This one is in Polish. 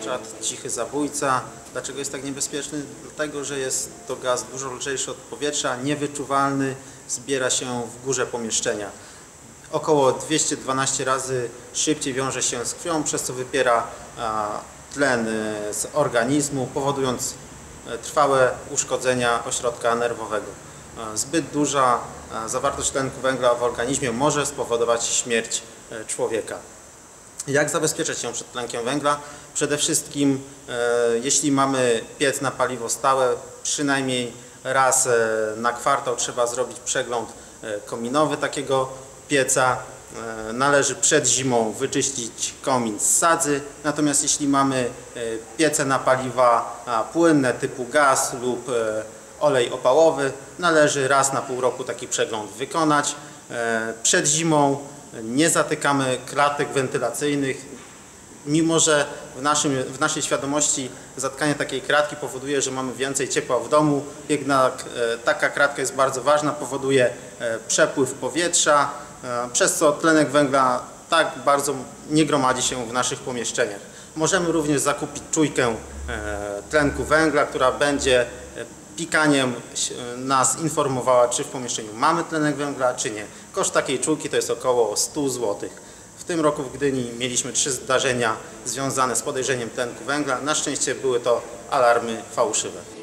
przykład cichy zabójca. Dlaczego jest tak niebezpieczny? Dlatego, że jest to gaz dużo lżejszy od powietrza, niewyczuwalny, zbiera się w górze pomieszczenia. Około 212 razy szybciej wiąże się z krwią, przez co wypiera tlen e, z organizmu, powodując e, trwałe uszkodzenia ośrodka nerwowego. E, Zbyt duża zawartość tlenku węgla w organizmie może spowodować śmierć człowieka. Jak zabezpieczyć się przed tlenkiem węgla? Przede wszystkim, e, jeśli mamy piec na paliwo stałe, przynajmniej raz e, na kwartał trzeba zrobić przegląd e, kominowy takiego pieca. Należy przed zimą wyczyścić komin z sadzy. Natomiast jeśli mamy piece na paliwa płynne typu gaz lub olej opałowy, należy raz na pół roku taki przegląd wykonać. Przed zimą nie zatykamy klatek wentylacyjnych, mimo że w, naszym, w naszej świadomości zatkanie takiej kratki powoduje, że mamy więcej ciepła w domu, jednak e, taka kratka jest bardzo ważna, powoduje e, przepływ powietrza, e, przez co tlenek węgla tak bardzo nie gromadzi się w naszych pomieszczeniach. Możemy również zakupić czujkę tlenku węgla, która będzie pikaniem nas informowała, czy w pomieszczeniu mamy tlenek węgla, czy nie. Koszt takiej czujki to jest około 100 zł. W tym roku w Gdyni mieliśmy trzy zdarzenia związane z podejrzeniem tlenku węgla. Na szczęście były to alarmy fałszywe.